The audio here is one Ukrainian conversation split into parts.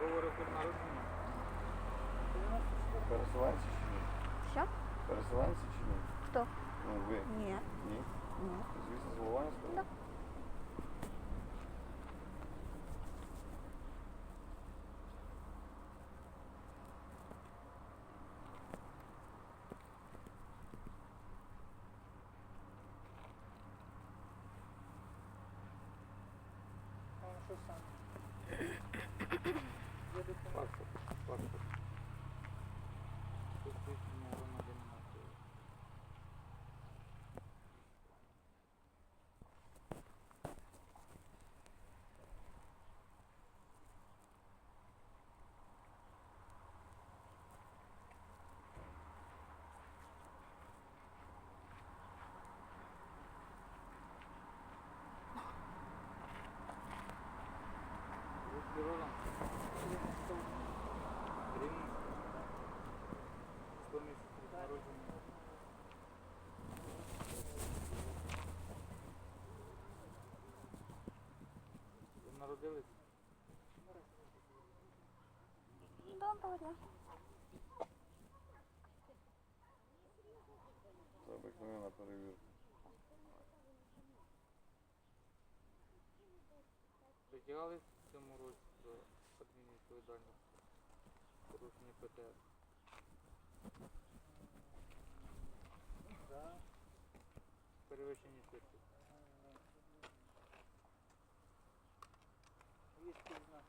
Договори про народження. Переселенці чи ні? Що? Переселенці чи ні? Хто? Ну ви. Ні. Ні? Ні. Звісно, з Голованівського? Да. Народились? Доброго дня. Це обикновена перевірка. Притягались в цьому році до адмінвідповідальності порушення ПТР? Да. Перевищення швидкості. Є підзнак.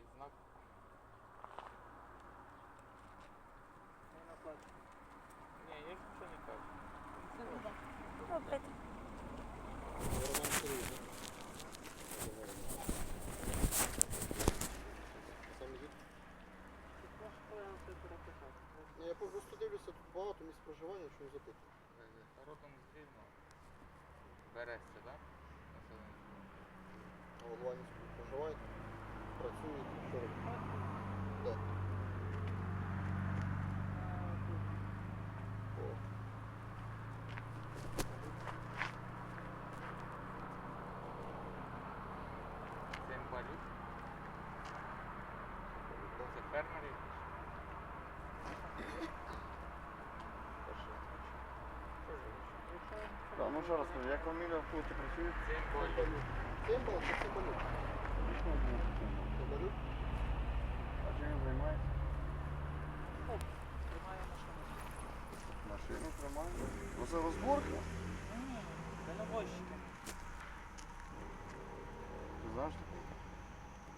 Підзнак? Не наплачено. Ні, я ж нічого не кажу. Добре. Ні, Я просто дивлюся, тут багато місць проживання, що не запитую. Родом з Рівного. Бересться, так? Населення. А в Луганську проживаєте, працюєте, що? О, Цимбалюк. де? Це фермери. Так, ну ще раз скажу, як фамілія в ти працюєш? Цимбалюк. Цимбал чи цимбалюк? Цимбалюк? А чим займається? Тримає машину. Машину тримає. Оце розборка? Дальнобойщики. Ти знаєш таке?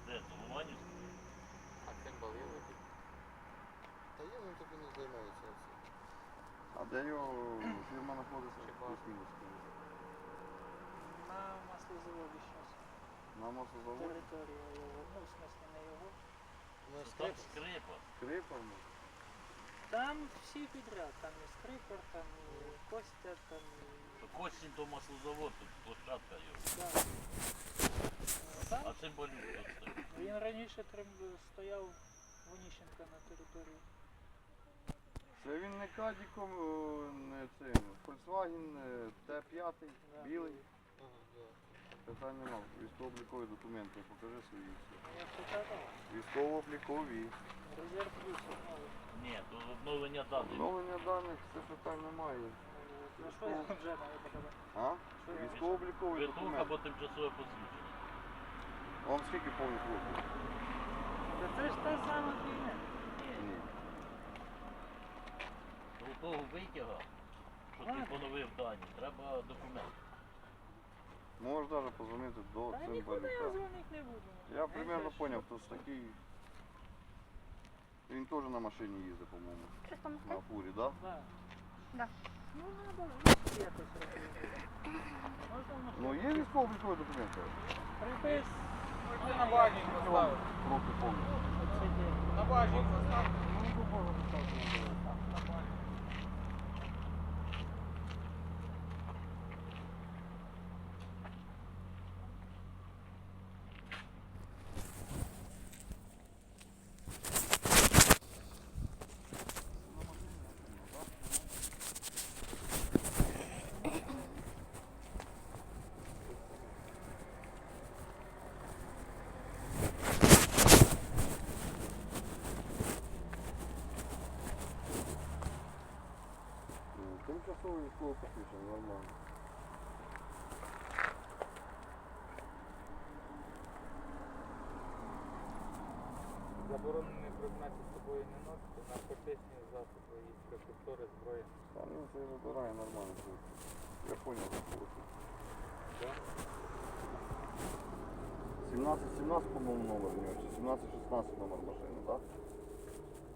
Де, це Ломанівський? А цимбали Та є, він тобі не займається. А де його фірма знаходиться? Плюс-мінус. На маслозаводі зараз. На маслозаводі? Територія його, ну, в смысле не його. Ну, Там скрип. скрипа. Скрипа? ну. Там всі підряд, там і скрипер, там і Костя, там і... Косінь до маслозавод, тут площадка його. Да. А Там це болюк він раніше трим- стояв в Оніщенка на території. Це він не кадіком, о, не цим. Volkswagen е, Т5, Да. білий. Питань нема. Військово-облікові документи, покажи свої. Військово-облікові. Резерв плюс. Ні, тут обновлення даних. Оновлення даних, це питань немає. Ну що я вже маю показати? А? Військово-облікові документи. або тимчасове посвідчення. Вам скільки повних років? Та це ж та сама фігня. Ні. У того витяга, що ти поновив дані, треба документ. Можеш навіть позвонити до Та нікуди я дзвонити не буду. Я примерно що? хто такий. Він теж на машині їздить, по-моєму. Щось там На сказати? фурі, так? Да? Да. Да. Ну, надо, ну, якось робити. Можна в Ну є військово-облікові документи. Припис. Можете на багажник поставити. Роки. Оце де. На багажник поставити. Ну, любого поставити. Заборонені предмети з собою не носити, наркотичні засоби і прекурсори зброї. Та він це вибирає нормально. Я понял, що це. 17-17, по-моєму, номер у нього, чи 17-16 номер машини, так?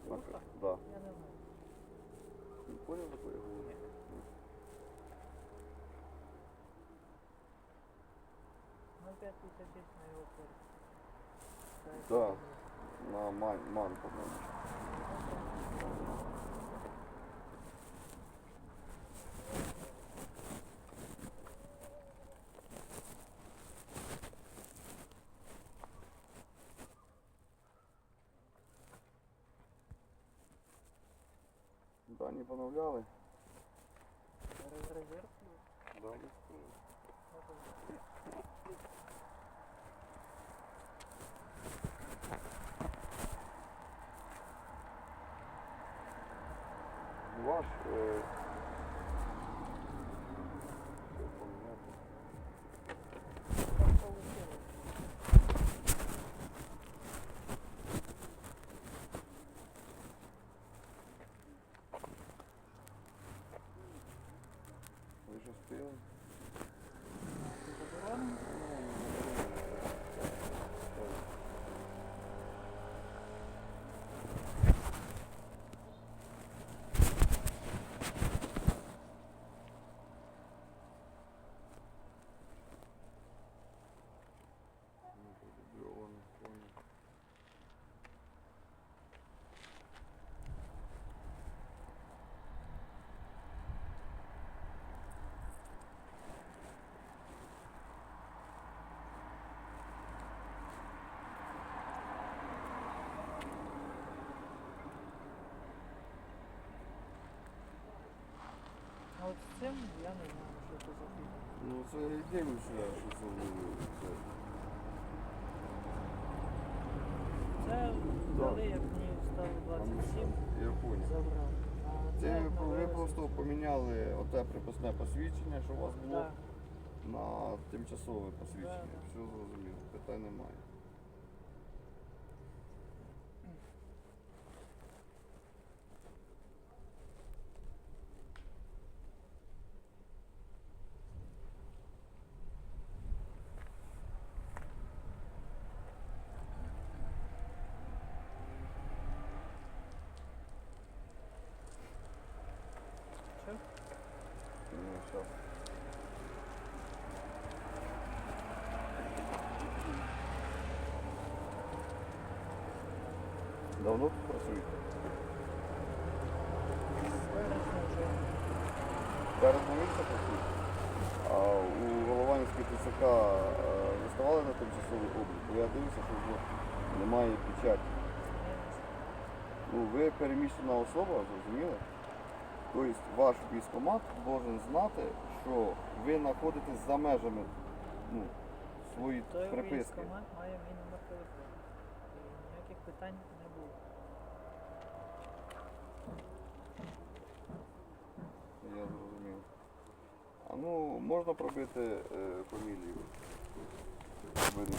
Так? Да. Я не знаю. Не понял, такое я говорю? Ну, 5 тисяч на його користь. Це Да. як На ман, ман по-моєму. Да, не поновляли. Резерв резерв. Да, без Ваш е... що поміняти? Так получилось. Ви що спили? Заборонено? Ну, подубльовано, понял. А от з цим я не знаю, що це за фігня. Ну це дивлюся, що це ви- це. Це дали, як мені стало 27, Я понял. забрав. А Це ви, ви просто поміняли оте припасне посвідчення, що у вас було Так. на тимчасове посвідчення. Все зрозуміло, питань немає. Що? Щас. Давно тут працюєте? Вже. Березня працюєте? А у Голованівській ТЦК е, виставали на тимчасовий облік? Бо я дивлюся, що вже немає печаті. Ну, ви переміщена особа, зрозуміли? Тобто ваш військкомат должен знати, що ви знаходитесь за межами ну, своєї Той приписки. військкомат має мій номер телефону. І ніяких питань не було. Я зрозумів. А ну, можна пробити е, фамілію? Видно.